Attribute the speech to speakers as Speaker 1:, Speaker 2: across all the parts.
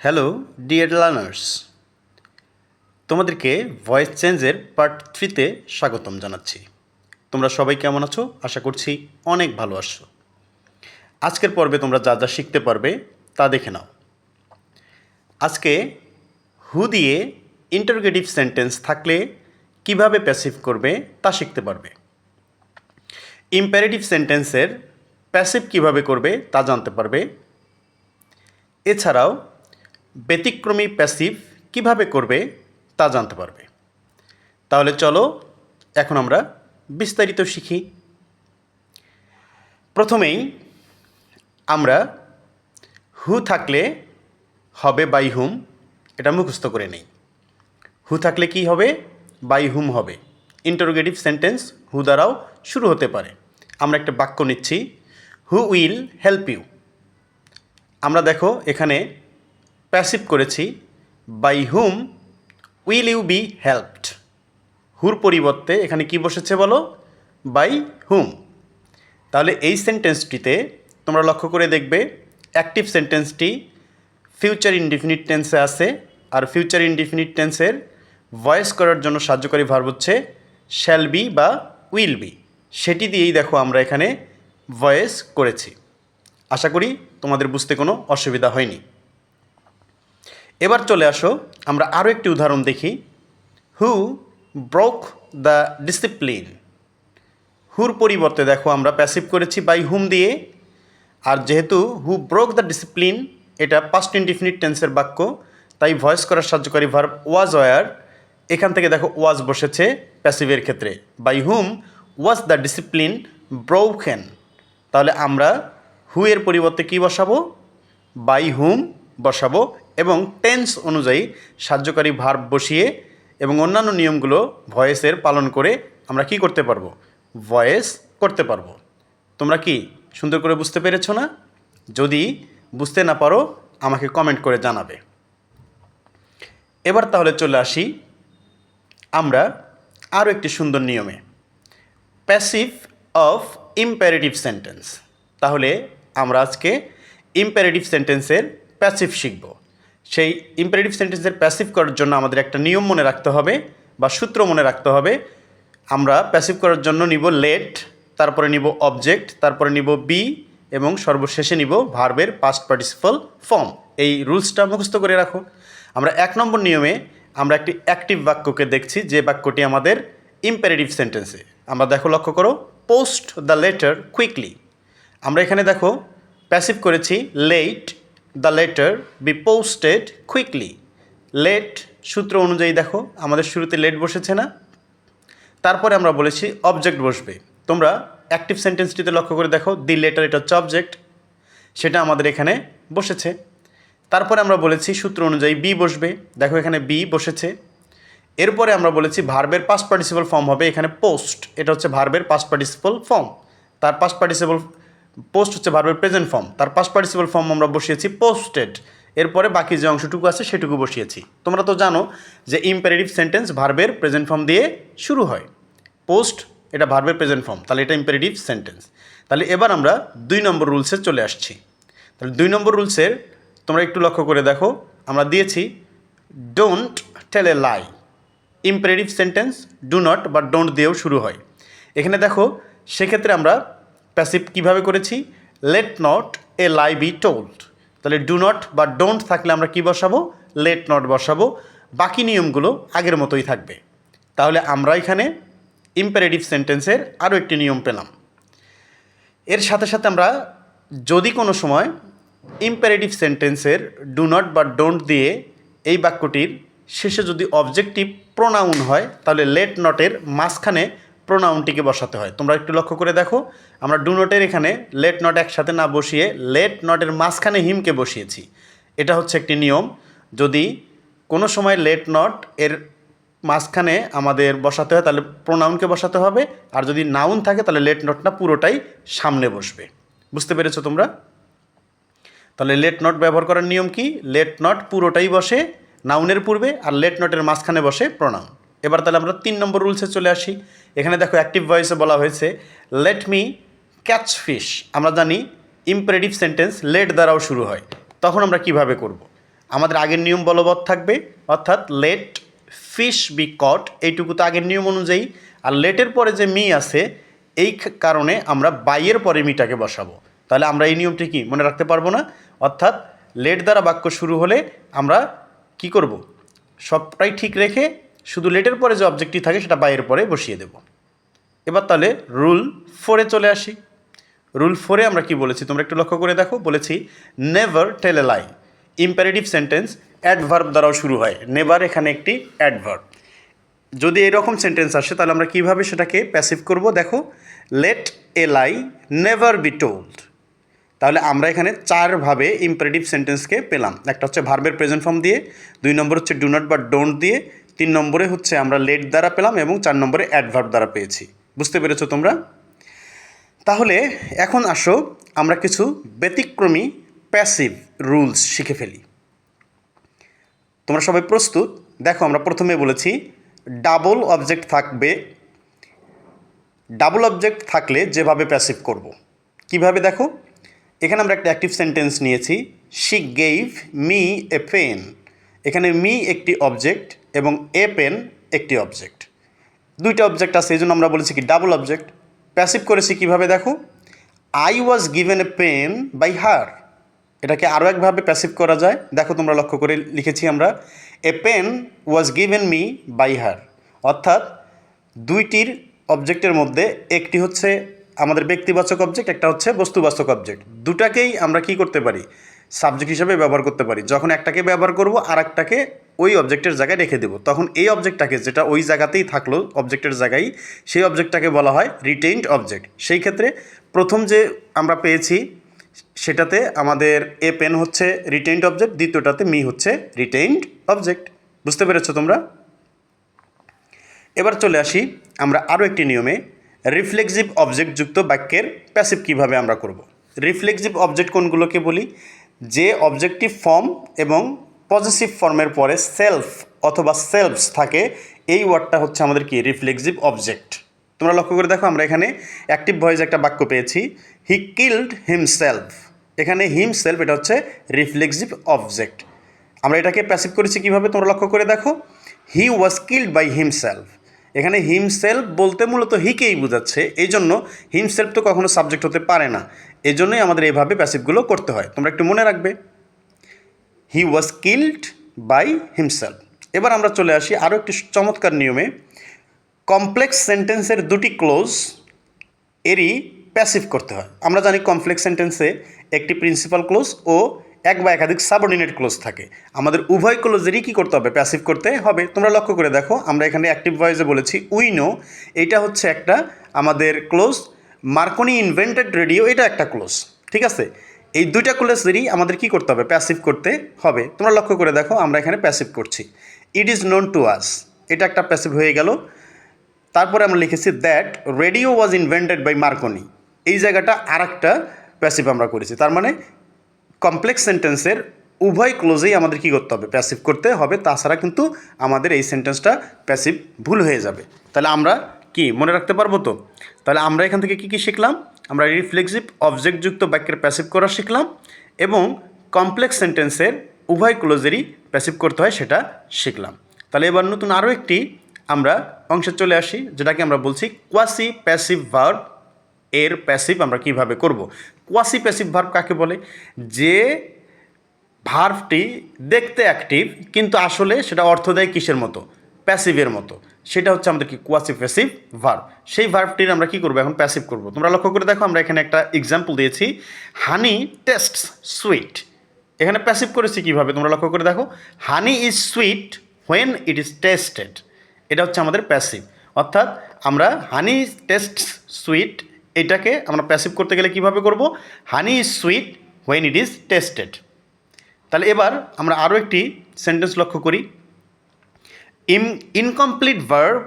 Speaker 1: Hello dear learners তোমাদেরকে voice চেঞ্জের part থ্রিতে স্বাগতম জানাচ্ছি। তোমরা সবাই কেমন আছো? আশা করছি অনেক ভালো আছো। আজকের পর্বে তোমরা যা যা শিখতে পারবে তা দেখে নাও। আজকে হু দিয়ে ইন্টারোগেটিভ সেন্টেন্স থাকলে কীভাবে প্যাসিভ করবে তা শিখতে পারবে। ইম্প্যারেটিভ সেন্টেন্সের প্যাসিভ কীভাবে করবে তা জানতে পারবে। এছাড়াও ব্যতিক্রমী প্যাসিভ কীভাবে করবে তা জানতে পারবে। তাহলে চলো এখন আমরা বিস্তারিত শিখি। প্রথমেই আমরা হু থাকলে হবে বাই হুম এটা মুখস্থ করে নেই। হু থাকলে কি হবে? বাই হুম হবে। ইন্টারোগেটিভ সেন্টেন্স হু দ্বারাও শুরু হতে পারে। আমরা একটা বাক্য নিচ্ছি। হু উইল হেল্প ইউ আমরা দেখো এখানে প্যাসিভ করেছি by whom will you be helped হুর পরিবর্তে এখানে কি বসেছে বলো? বাই হুম তাহলে এই সেন্টেন্সটিতে তোমরা লক্ষ্য করে দেখবে অ্যাক্টিভ সেন্টেন্সটি ফিউচার ইনডিফিনিট টেন্সে আছে, আর ফিউচার ইনডিফিনিট টেন্সের ভয়েস করার জন্য সাহায্যকারী ভার হচ্ছে শ্যাল বি বা উইল বি সেটি দিয়েই দেখো আমরা এখানে ভয়েস করেছি। আশা করি তোমাদের বুঝতে কোনো অসুবিধা হয়নি। এবার চলে আসো, আমরা আরও একটি উদাহরণ দেখি। হু ব্রোক দ্য ডিসিপ্লিন হুর পরিবর্তে দেখো, আমরা প্যাসিভ করেছি বাই হুম দিয়ে। আর যেহেতু হু ব্রোক দ্য ডিসিপ্লিন এটা পাস্ট ইনডিফিনিট টেন্সের বাক্য, তাই ভয়েস করার সাহায্যকারী ভার্ব ওয়াজ ওয়ার এখান থেকে দেখো ওয়াজ বসেছে প্যাসিভের ক্ষেত্রে। By whom was the discipline broken তাহলে আমরা হু এর পরিবর্তে কি বসাবো? বাই হুম বসাবো? এবং টেন্স অনুযায়ী সাহায্যকারী ভার্ব বসিয়ে এবং অন্যান্য নিয়মগুলো ভয়েসের পালন করে আমরা কি করতে পারব? ভয়েস করতে পারব। তোমরা কি সুন্দর করে বুঝতে পেরেছ না? যদি বুঝতে না পারো, আমাকে কমেন্ট করে জানাবে। এবার তাহলে চলে আসি আমরা আরও একটি সুন্দর নিয়মে। প্যাসিভ অফ ইম্প্যারেটিভ সেন্টেন্স তাহলে আমরা আজকে ইম্প্যারেটিভ সেন্টেন্সের প্যাসিভ শিখব। সেই ইম্প্যারেটিভ সেন্টেন্সের প্যাসিভ করার জন্য আমাদের একটা নিয়ম মনে রাখতে হবে বা সূত্র মনে রাখতে হবে। আমরা প্যাসিভ করার জন্য নিব লেট তারপরে নিব অবজেক্ট তারপরে নিব বি এবং সর্বশেষে নিব ভার্বের পাস্ট পার্টিসিপাল ফর্ম এই রুলসটা মুখস্থ করে রাখো। আমরা এক নম্বর নিয়মে আমরা একটি অ্যাক্টিভ বাক্যকে দেখছি, যে বাক্যটি আমাদের ইম্প্যারেটিভ সেন্টেন্সে আমরা দেখো, লক্ষ্য করো পোস্ট দ্য লেটার কুইকলি আমরা এখানে দেখো প্যাসিভ করেছি let the letter be posted quickly let সূত্র অনুযায়ী দেখো, আমাদের শুরুতে লেট বসেছে না। তারপরে আমরা বলেছি অবজেক্ট বসবে। তোমরা অ্যাক্টিভ সেন্টেন্সটিতে লক্ষ্য করে দেখো দি লেটার এটা হচ্ছে অবজেক্ট সেটা আমাদের এখানে বসেছে। তারপরে আমরা বলেছি সূত্র অনুযায়ী বি বসবে। দেখো এখানে বি বসেছে। এরপরে আমরা বলেছি ভার্বের পাস্ট পার্টিসিপাল ফর্ম হবে, এখানে পোস্ট এটা হচ্ছে ভার্বের পাস্ট পার্টিসিপাল ফর্ম তার পাস্ট পার্টিসিপাল পোস্ট হচ্ছে ভার্বের প্রেজেন্ট ফর্ম তার পাস্ট পার্টিসিপাল ফর্ম আমরা বসিয়েছি পোস্টেড এরপরে বাকি যে অংশটুকু আছে সেটুকু বসিয়েছি। তোমরা তো জানো যে ইম্পারেটিভ সেন্টেন্স ভার্বের প্রেজেন্ট ফর্ম দিয়ে শুরু হয়। পোস্ট এটা ভার্বের প্রেজেন্ট ফর্ম তাহলে এটা ইম্পারেটিভ সেন্টেন্স তাহলে এবার আমরা দুই নম্বর রুলসে চলে আসছি। তাহলে দুই নম্বর রুলসের তোমরা একটু লক্ষ্য করে দেখো, আমরা দিয়েছি don't tell a lie imperative sentence do not বা ডোন্ট দিয়েও শুরু হয়। এখানে দেখো, সেক্ষেত্রে আমরা প্যাসিভ কীভাবে করেছি? Let not a lie be told তাহলে ডু নট বা ডোন্ট থাকলে আমরা কি বসাবো? লেট নট বসাবো। বাকি নিয়মগুলো আগের মতোই থাকবে। তাহলে আমরা এখানে ইম্পারেটিভ সেন্টেন্সের আরও একটি নিয়ম পেলাম। এর সাথে সাথে আমরা যদি কোনো সময় ইম্পারেটিভ সেন্টেন্সের ডু নট বা ডোন্ট দিয়ে এই বাক্যটির শেষে যদি অবজেক্টিভ প্রোনাউন হয়, তাহলে লেট নটের মাঝখানে প্রোনাউনটিকে বসাতে হয়। তোমরা একটু লক্ষ্য করে দেখো, আমরা ডু নটের এখানে লেট নট একসাথে না বসিয়ে লেট নটের মাঝখানে হিমকে বসিয়েছি। এটা হচ্ছে একটি নিয়ম। যদি কোনো সময় লেট নট এর মাঝখানে আমাদের বসাতে হয়, তাহলে প্রোনাউনকে বসাতে হবে। আর যদি নাউন থাকে, তাহলে লেট নটটা পুরোটাই সামনে বসবে। বুঝতে পেরেছ তোমরা? তাহলে লেট নট ব্যবহার করার নিয়ম কি? লেট নট পুরোটাই বসে নাউনের পূর্বে, আর লেট নটের মাঝখানে বসে প্রোনাউন এবার তাহলে আমরা তিন নম্বর রুলসে চলে আসি। এখানে দেখো অ্যাক্টিভ ভয়েসে বলা হয়েছে লেট মি ক্যাচ ফিশ আমরা জানি ইম্পারেটিভ সেন্টেন্স লেট দ্বারাও শুরু হয়। তখন আমরা কীভাবে করব? আমাদের আগের নিয়ম বলবৎ থাকবে, অর্থাৎ লেট ফিশ বি কট এইটুকু তো আগের নিয়ম অনুযায়ী। আর লেটের পরে যে মি আছে, এই কারণে আমরা বাইয়ের পরে মিটাকে বসাবো। তাহলে আমরা এই নিয়মটি কি মনে রাখতে পারব না? অর্থাৎ লেট দ্বারা বাক্য শুরু হলে আমরা কি করব? সবটাই ঠিক রেখে শুধু লেটের পরে যে অবজেক্টটি থাকে সেটা বাইয়ের পরে বসিয়ে দেব। এবার তাহলে রুল ফোরে চলে আসি। রুল ফোরে আমরা কি বলেছি? তোমরা একটু লক্ষ্য করে দেখো, বলেছি never tell a lie imperative sentence adverb দ্বারাও শুরু হয়। নেভার এখানে একটি অ্যাডভার্ব যদি এরকম সেন্টেন্স আসে, তাহলে আমরা কীভাবে সেটাকে প্যাসিভ করব? দেখো let a lie never be told তাহলে আমরা এখানে চারভাবে ইম্পারেটিভ সেন্টেন্সকে পেলাম। একটা হচ্ছে ভার্বের প্রেজেন্ট ফর্ম দিয়ে, দুই নম্বর হচ্ছে ডু নট বা ডোন্ট দিয়ে তিন নম্বরে হচ্ছে আমরা লেট দ্বারা পেলাম এবং চার নম্বরে অ্যাডভার্ব দ্বারা পেয়েছি। বুঝতে পেরেছ তোমরা? তাহলে এখন আসো, আমরা কিছু ব্যতিক্রমী প্যাসিভ রুলস শিখে ফেলি। তোমরা সবাই প্রস্তুত? দেখো, আমরা প্রথমে বলেছি ডাবল অবজেক্ট থাকবে। ডাবল অবজেক্ট থাকলে যেভাবে প্যাসিভ করব। কীভাবে দেখো? এখানে আমরা একটা অ্যাক্টিভ সেন্টেন্স নিয়েছি she gave me a pen এখানে মি একটি অবজেক্ট এবং এ পেন একটি অবজেক্ট দুইটা অবজেক্ট আছে, এই জন্য আমরা বলেছি কি ডাবল অবজেক্ট প্যাসিভ করেছি কীভাবে দেখো? I was given a pen by her এটাকে আরও একভাবে প্যাসিভ করা যায়। দেখো তোমরা লক্ষ্য করে লিখেছি আমরা a pen was given me by her অর্থাৎ দুইটির অবজেক্টের মধ্যে একটি হচ্ছে আমাদের ব্যক্তিবাচক অবজেক্ট একটা হচ্ছে বস্তুবাচক অবজেক্ট দুটাকেই আমরা কি করতে পারি? সাবজেক্ট হিসাবে ব্যবহার করতে পারি। যখন একটাকে ব্যবহার করব আর একটাকে ওই অবজেক্টের জায়গায় রেখে দেবো। তখন এই অবজেক্টটাকে যেটা ওই জায়গাতেই থাকল অবজেক্টের জায়গায়, সেই অবজেক্টটাকে বলা হয় রিটেইনড অবজেক্ট সেই ক্ষেত্রে প্রথম যে আমরা পেয়েছি, সেটাতে আমাদের এ পেন হচ্ছে রিটেইনড অবজেক্ট দ্বিতীয়টাতে মি হচ্ছে রিটেইনড অবজেক্ট বুঝতে পেরেছ তোমরা? এবার চলে আসি আমরা আরও একটি নিয়মে রিফ্লেক্সিভ অবজেক্টযুক্ত বাক্যের প্যাসিভ কীভাবে আমরা করব। রিফ্লেক্সিভ অবজেক্ট কোনগুলোকে বলি? যে অবজেক্টিভ ফর্ম এবং পজিটিভ ফর্মের পরে সেলফ অথবা সেলফস থাকে, এই ওয়ার্ডটা হচ্ছে আমাদের কি? রিফ্লেক্সিভ অবজেক্ট তোমরা লক্ষ্য করে দেখো, আমরা এখানে অ্যাক্টিভ ভয়েস একটা বাক্য পেয়েছি। হি কিল্ড হিমসেলফ এখানে হিমসেলফ এটা হচ্ছে রিফ্লেক্সিভ অবজেক্ট আমরা এটাকে প্যাসিভ করেছি কীভাবে? তোমরা লক্ষ্য করে দেখো। He was killed by himself এখানে হিমসেলফ বলতে মূলত হিকেই বোঝাচ্ছে। এই জন্য হিমসেলফ তো কখনো সাবজেক্ট হতে পারে না। এই জন্যই আমাদের এইভাবে প্যাসিভগুলো করতে হয়। তোমরা একটু মনে রাখবে। He was killed by himself এবার আমরা চলে আসি আরও একটি চমৎকার নিয়মে। কমপ্লেক্স সেন্টেন্সের দুটি ক্লোজ এরই প্যাসিভ করতে হয়। আমরা জানি কমপ্লেক্স সেন্টেন্সে একটি প্রিন্সিপাল ক্লোজ ও এক বা একাধিক সাবঅর্ডিনেট ক্লোজ থাকে। আমাদের উভয় ক্লোজেরই কী করতে হবে? প্যাসিভ করতে হবে। তোমরা লক্ষ্য করে দেখো, আমরা এখানে অ্যাক্টিভ ভয়েসে বলেছি উইনো এইটা হচ্ছে একটা আমাদের ক্লোজ মার্কনি ইনভেন্টেড রেডিও এটা একটা ক্লোজ ঠিক আছে? এই দুইটা ক্লোজেরই আমাদের কি করতে হবে? প্যাসিভ করতে হবে। তোমরা লক্ষ্য করে দেখো, আমরা এখানে প্যাসিভ করছি। It is known to us এটা একটা প্যাসিভ হয়ে গেল। তারপরে আমরা লিখেছি that radio was invented by Marconi এই জায়গাটা আর একটা প্যাসিভ আমরা করেছি। তার মানে কমপ্লেক্স সেন্টেন্সের উভয় ক্লোজেই আমাদের কী করতে হবে? প্যাসিভ করতে হবে। তাছাড়া কিন্তু আমাদের এই সেন্টেন্সটা প্যাসিভ ভুল হয়ে যাবে। তাহলে আমরা কি? মনে রাখতে পারব তো? তাহলে আমরা এখান থেকে কী কী শিখলাম? আমরা রিফ্লেক্সিভ অবজেক্টযুক্ত বাক্যের প্যাসিভ করা শিখলাম এবং কমপ্লেক্স সেন্টেন্সের উভয় ক্লোজেরই প্যাসিভ করতে হয় সেটা শিখলাম। তাহলে এবার নতুন আরও একটি আমরা অংশে চলে আসি, যেটাকে আমরা বলছি কোয়াসি প্যাসিভ ভার্ব এর প্যাসিভ আমরা কীভাবে করব? কোয়াসি প্যাসিভ ভার্ব কাকে বলে? যে ভার্ভটি দেখতে অ্যাক্টিভ কিন্তু আসলে সেটা অর্থ দেয় কিসের মতো? প্যাসিভের মতো। সেটা হচ্ছে আমাদের কি? কোয়াসি প্যাসিভ ভার্ব সেই ভার্বটির আমরা কি করব এখন? প্যাসিভ করব। তোমরা লক্ষ্য করে দেখো, আমরা এখানে একটা এক্সাম্পল দিয়েছি। হানি টেস্ট সুইট এখানে প্যাসিভ করেছি কীভাবে? তোমরা লক্ষ্য করে দেখো। Honey is sweet when it is tested এটা হচ্ছে আমাদের প্যাসিভ অর্থাৎ আমরা হানি টেস্ট সুইট এটাকে আমরা প্যাসিভ করতে গেলে কীভাবে করব? Honey is sweet when it is tested তাহলে এবার আমরা আরও একটি সেন্টেন্স লক্ষ্য করি। ইম ইনকমপ্লিট ভার্ব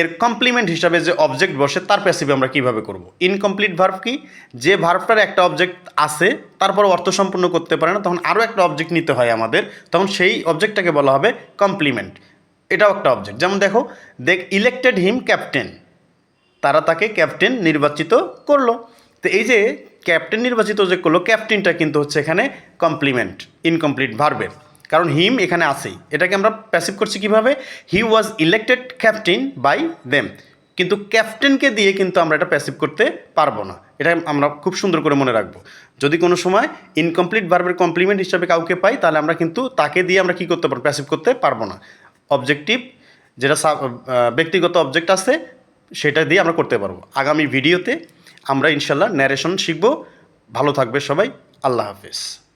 Speaker 1: এর কমপ্লিমেন্ট হিসাবে যে অবজেক্ট বসে, তার প্যাসিভে আমরা কীভাবে করব? ইনকমপ্লিট ভার্ব কি? যে ভার্বটার একটা অবজেক্ট আছে তারপর অর্থ সম্পূর্ণ করতে পারে না, তখন আরও একটা অবজেক্ট নিতে হয় আমাদের, তখন সেই অবজেক্টটাকে বলা হবে কমপ্লিমেন্ট এটাও একটা অবজেক্ট যেমন দেখো, দেখ ইলেক্টেড হিম ক্যাপ্টেন তারা তাকে ক্যাপ্টেন নির্বাচিত করল। তো এই যে ক্যাপ্টেন নির্বাচিত যে করল, ক্যাপ্টেনটা কিন্তু হচ্ছে এখানে কমপ্লিমেন্ট ইনকমপ্লিট ভার্বের কারণ হিম এখানে আসেই এটাকে আমরা প্যাসিভ করছি কীভাবে? He was elected captain by them কিন্তু ক্যাপ্টেনকে দিয়ে কিন্তু আমরা এটা প্যাসিভ করতে পারব না। এটা আমরা খুব সুন্দর করে মনে রাখব। যদি কোনো সময় ইনকমপ্লিট ভার্বের কমপ্লিমেন্ট হিসাবে কাউকে পাই, তাহলে আমরা কিন্তু তাকে দিয়ে আমরা কী করতে পারব? প্যাসিভ করতে পারব না। অবজেক্টিভ যেটা ব্যক্তিগত অবজেক্ট আছে সেটা দিয়ে আমরা করতে পারব। আগামী ভিডিওতে আমরা ইনশাল্লাহ ন্যারেশন শিখব। ভালো থাকবে সবাই। আল্লাহ হাফেজ।